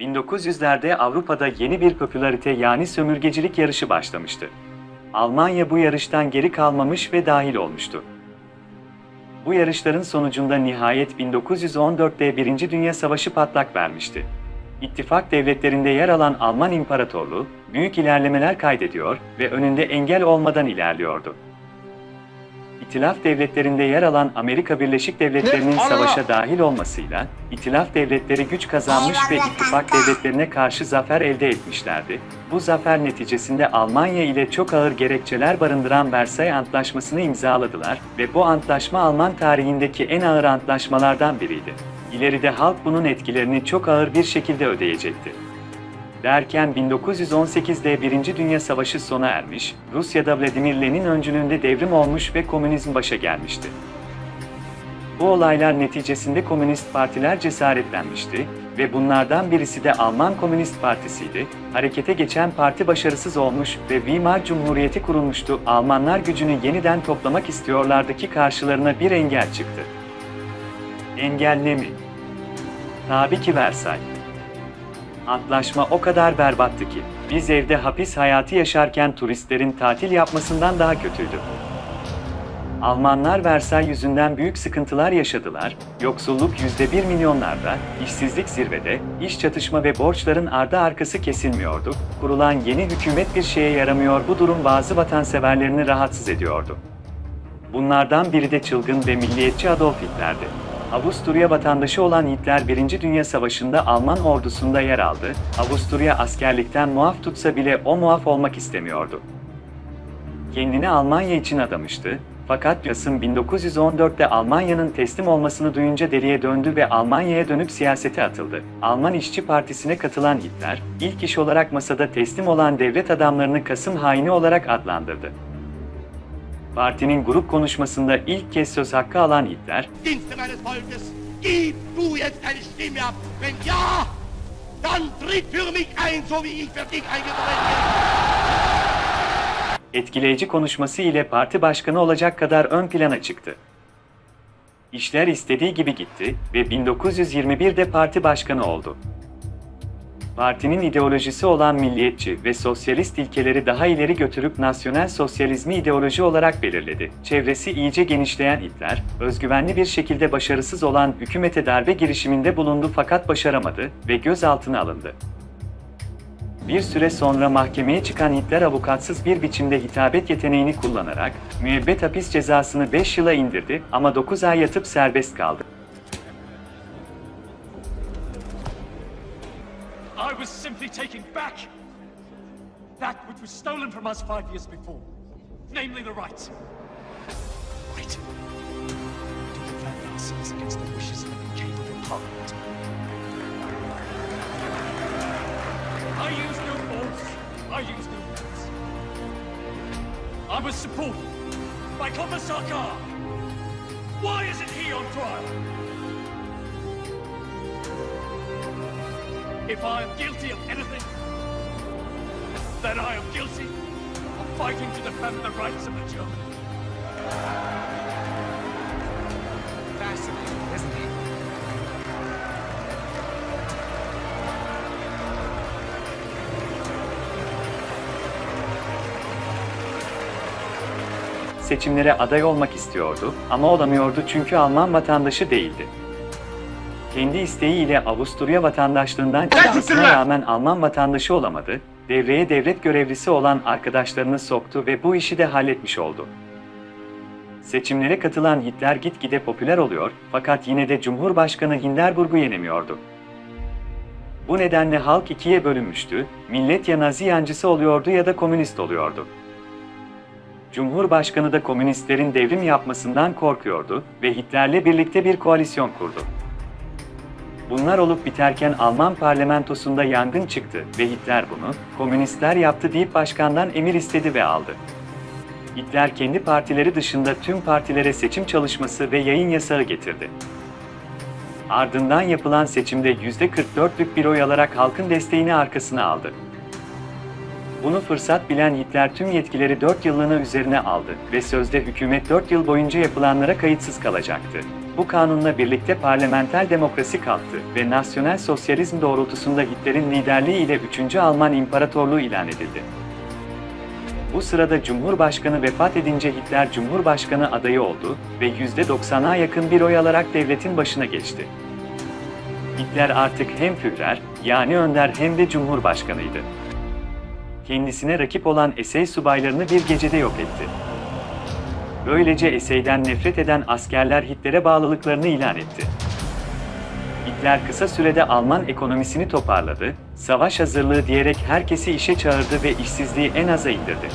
1900'lerde Avrupa'da yeni bir popülarite yani sömürgecilik yarışı başlamıştı. Almanya bu yarıştan geri kalmamış ve dahil olmuştu. Bu yarışların sonucunda nihayet 1914'te Birinci Dünya Savaşı patlak vermişti. İttifak devletlerinde yer alan Alman İmparatorluğu, büyük ilerlemeler kaydediyor ve önünde engel olmadan ilerliyordu. İtilaf devletlerinde yer alan Amerika Birleşik Devletleri'nin savaşa dahil olmasıyla, İtilaf devletleri güç kazanmış ve ittifak devletlerine karşı zafer elde etmişlerdi. Bu zafer neticesinde Almanya ile çok ağır gerekçeler barındıran Versay Antlaşması'nı imzaladılar ve bu antlaşma Alman tarihindeki en ağır antlaşmalardan biriydi. İleride halk bunun etkilerini çok ağır bir şekilde ödeyecekti. Derken 1918'de Birinci Dünya Savaşı sona ermiş, Rusya'da Vladimir Lenin öncülüğünde devrim olmuş ve komünizm başa gelmişti. Bu olaylar neticesinde komünist partiler cesaretlenmişti ve bunlardan birisi de Alman Komünist Partisi'ydi. Harekete geçen parti başarısız olmuş ve Weimar Cumhuriyeti kurulmuştu. Almanlar gücünü yeniden toplamak istiyorlardı ki karşılarına bir engel çıktı. Engel ne mi? Tabii ki Versay. Antlaşma o kadar berbattı ki, biz evde hapis hayatı yaşarken turistlerin tatil yapmasından daha kötüydü. Almanlar Versay yüzünden büyük sıkıntılar yaşadılar, yoksulluk %1 milyonlarda, işsizlik zirvede, iş çatışma ve borçların ardı arkası kesilmiyordu, kurulan yeni hükümet bir şeye yaramıyor bu durum bazı vatanseverlerini rahatsız ediyordu. Bunlardan biri de çılgın ve milliyetçi Adolf Hitler'di. Avusturya vatandaşı olan Hitler 1. Dünya Savaşı'nda Alman ordusunda yer aldı. Avusturya askerlikten muaf tutsa bile o muaf olmak istemiyordu. Kendini Almanya için adamıştı. Fakat Kasım 1914'te Almanya'nın teslim olmasını duyunca deliye döndü ve Almanya'ya dönüp siyasete atıldı. Alman İşçi Partisi'ne katılan Hitler, ilk iş olarak masada teslim olan devlet adamlarını Kasım haini olarak adlandırdı. Partinin grup konuşmasında ilk kez söz hakkı alan bin. etkileyici konuşması ile parti başkanı olacak kadar ön plana çıktı. İşler istediği gibi gitti ve 1921'de parti başkanı oldu. Partinin ideolojisi olan milliyetçi ve sosyalist ilkeleri daha ileri götürüp nasyonel sosyalizmi ideoloji olarak belirledi. Çevresi iyice genişleyen Hitler, özgüvenli bir şekilde başarısız olan hükümete darbe girişiminde bulundu fakat başaramadı ve gözaltına alındı. Bir süre sonra mahkemeye çıkan Hitler avukatsız bir biçimde hitabet yeteneğini kullanarak müebbet hapis cezasını 5 yıla indirdi ama 9 ay yatıp serbest kaldı. Was simply taking back that which was stolen from us five years before, namely the right. Right. To defend ourselves against the wishes of an incapable parliament. I used no force. I used no force. I was supported by Commissar. Why isn't he on trial? If I am guilty of anything, then I am guilty of fighting to defend the rights of the German. Fascinating, isn't he? Seçimlere aday olmak istiyordu ama olamıyordu çünkü Alman vatandaşı değildi. Kendi isteğiyle Avusturya vatandaşlığından çıkmasına rağmen Alman vatandaşı olamadı, devreye devlet görevlisi olan arkadaşlarını soktu ve bu işi de halletmiş oldu. Seçimlere katılan Hitler gitgide popüler oluyor fakat yine de Cumhurbaşkanı Hindenburg'u yenemiyordu. Bu nedenle halk ikiye bölünmüştü, millet ya Nazi yancısı oluyordu ya da komünist oluyordu. Cumhurbaşkanı da komünistlerin devrim yapmasından korkuyordu ve Hitler'le birlikte bir koalisyon kurdu. Bunlar olup biterken Alman parlamentosunda yangın çıktı ve Hitler bunu komünistler yaptı deyip başkandan emir istedi ve aldı. Hitler kendi partileri dışında tüm partilere seçim çalışması ve yayın yasağı getirdi. Ardından yapılan seçimde %44'lük bir oy alarak halkın desteğini arkasına aldı. Bunu fırsat bilen Hitler tüm yetkileri 4 yıllığına üzerine aldı ve sözde hükümet 4 yıl boyunca yapılanlara kayıtsız kalacaktı. Bu kanunla birlikte parlamenter demokrasi kalktı ve nasyonel sosyalizm doğrultusunda Hitler'in liderliği ile 3. Alman İmparatorluğu ilan edildi. Bu sırada Cumhurbaşkanı vefat edince Hitler Cumhurbaşkanı adayı oldu ve %90'a yakın bir oy alarak devletin başına geçti. Hitler artık hem Führer, yani önder hem de Cumhurbaşkanıydı. Kendisine rakip olan Esey subaylarını bir gecede yok etti. Böylece Esey'den nefret eden askerler Hitler'e bağlılıklarını ilan etti. Hitler kısa sürede Alman ekonomisini toparladı, savaş hazırlığı diyerek herkesi işe çağırdı ve işsizliği en aza indirdi.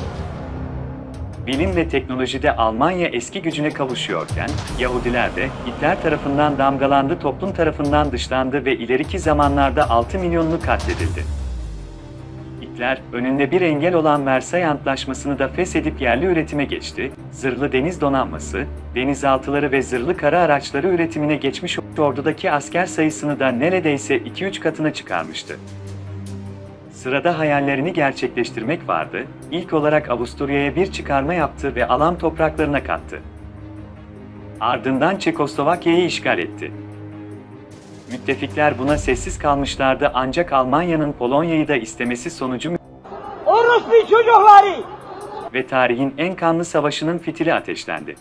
Bilim ve teknolojide Almanya eski gücüne kavuşuyorken, Yahudiler de Hitler tarafından damgalandı, toplum tarafından dışlandı ve ileriki zamanlarda 6 milyonlu katledildi. Hitler, önünde bir engel olan Versay Antlaşması'nı da feshedip yerli üretime geçti, zırhlı deniz donanması, denizaltıları ve zırhlı kara araçları üretimine geçmiş ordudaki asker sayısını da neredeyse 2-3 katına çıkarmıştı. Sırada hayallerini gerçekleştirmek vardı, ilk olarak Avusturya'ya bir çıkarma yaptı ve alan topraklarına kattı. Ardından Çekoslovakya'yı işgal etti. Müttefikler buna sessiz kalmışlardı ancak Almanya'nın Polonya'yı da istemesi sonucu Orospu çocukları! ve tarihin en kanlı savaşının fitili ateşlendi.